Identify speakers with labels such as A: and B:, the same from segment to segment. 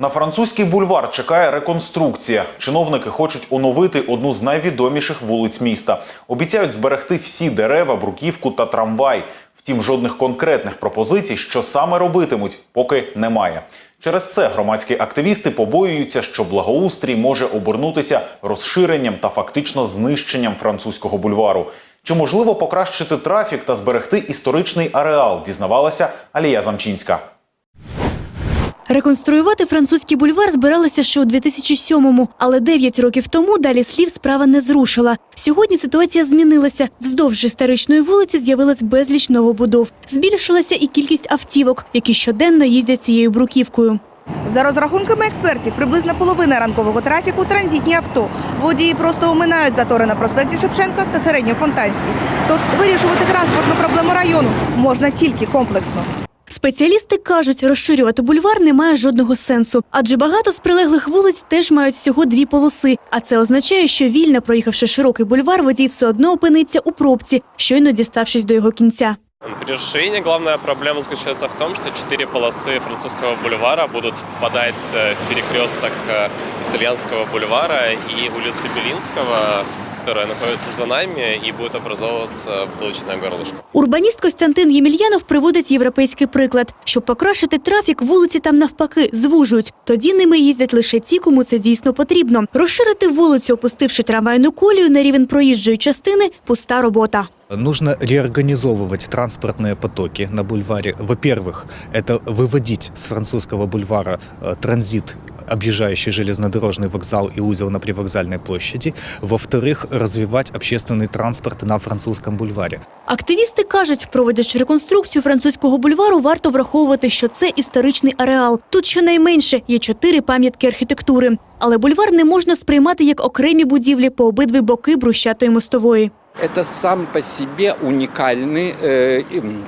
A: На французький бульвар чекає реконструкція. Чиновники хочуть оновити одну з найвідоміших вулиць міста. Обіцяють зберегти всі дерева, бруківку та трамвай. Втім, жодних конкретних пропозицій, що саме робитимуть, поки немає. Через це громадські активісти побоюються, що благоустрій може обернутися розширенням та фактично знищенням французького бульвару. Чи можливо покращити трафік та зберегти історичний ареал? Дізнавалася Алія Замчинська.
B: Реконструювати французький бульвар збиралися ще у 2007-му, але 9 років тому далі слів справа не зрушила. Сьогодні ситуація змінилася. Вздовж історичної вулиці з'явилось безліч новобудов. Збільшилася і кількість автівок, які щоденно їздять цією бруківкою.
C: За розрахунками експертів, приблизно половина ранкового трафіку транзитні авто. Водії просто оминають затори на проспекті Шевченка та Середньофонтанській. Тож вирішувати транспортну проблему району можна тільки комплексно.
B: Спеціалісти кажуть, розширювати бульвар не має жодного сенсу, адже багато з прилеглих вулиць теж мають всього дві полоси. А це означає, що вільно проїхавши широкий бульвар, водій все одно опиниться у пробці, щойно діставшись до його кінця.
D: При расширении главная проблема заключается в том, что четыре полосы французского бульвара будут впадать э, в перекресток э, итальянского бульвара и улицы Белинского, которая находится за нами, и будет образовываться бутылочное горлышко.
B: Урбаніст Костянтин Ємельянов приводить європейський приклад. Щоб покращити трафік, вулиці там навпаки звужують. Тоді ними їздять лише ті, кому це дійсно потрібно. Розширити вулицю, опустивши трамвайну колію на рівень проїжджої частини – пуста робота.
E: Нужно реорганизовывать транспортные потоки на бульваре. Во-первых, это выводить с французского бульвара э, транзит, объезжающий железнодорожный вокзал и узел на привокзальной площади. Во-вторых, развивать общественный транспорт на французском бульваре.
B: Активісти кажуть, проводячи реконструкцію французького бульвару, варто враховувати, що це історичний ареал. Тут щонайменше є чотири пам'ятки архітектури. Але бульвар не можна сприймати як окремі будівлі по обидві боки брущатої мостової.
F: Это сам по себе уникальный э, м,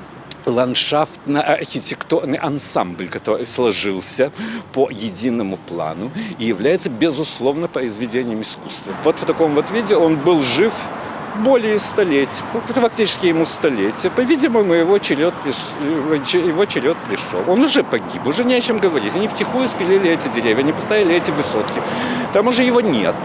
F: ландшафтно-архитектурный ансамбль, который сложился по единому плану и является, безусловно, произведением искусства. Вот в таком вот виде он был жив более столетий, ну, фактически ему столетие. По-видимому, его черед, приш- его черед пришел. Он уже погиб, уже не о чем говорить. Они втихую спилили эти деревья, они поставили эти высотки. Там уже его нет.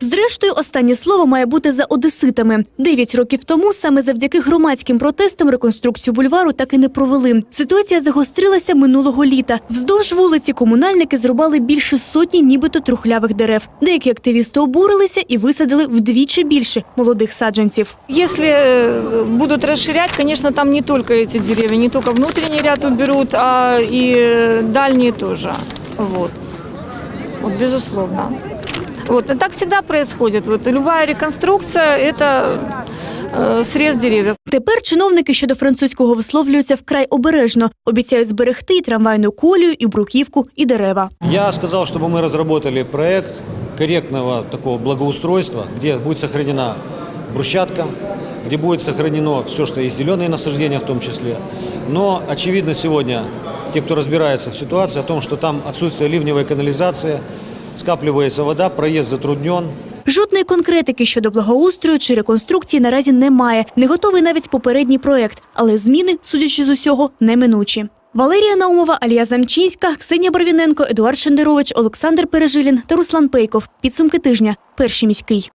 B: Зрештою, останнє слово має бути за одеситами. Дев'ять років тому саме завдяки громадським протестам реконструкцію бульвару так і не провели. Ситуація загострилася минулого літа. Вздовж вулиці комунальники зрубали більше сотні нібито трухлявих дерев. Деякі активісти обурилися і висадили вдвічі більше молодих саджанців.
G: Если э, будут расширять, конечно, там не только эти деревья, не только внутренний ряд уберут, а и э, дальние тоже. Вот. Вот, безусловно. Вот. И так всегда происходит. Вот любая реконструкция – это э, срез деревьев.
B: Тепер чиновники щодо французького висловлюються вкрай обережно. Обіцяють зберегти і трамвайну колію, і бруківку, і дерева.
H: Я сказал, чтобы мы разработали проект корректного такого благоустройства, где будет сохранена брусчатка, где будет сохранено все, что есть зеленые насаждения в том числе. Но очевидно сегодня, те, кто разбирается в ситуации, о том, что там отсутствие ливневой канализации, скапливается вода, проїзд затруднен,
B: Жодної конкретики щодо благоустрою чи реконструкції наразі немає. Не готовий навіть попередній проект, але зміни, судячи з усього, неминучі. Валерія Наумова, Алія Замчинська, Ксенія Барвіненко, Едуард Шендерович, Олександр Пережилін та Руслан Пейков. Підсумки тижня. Перший міський.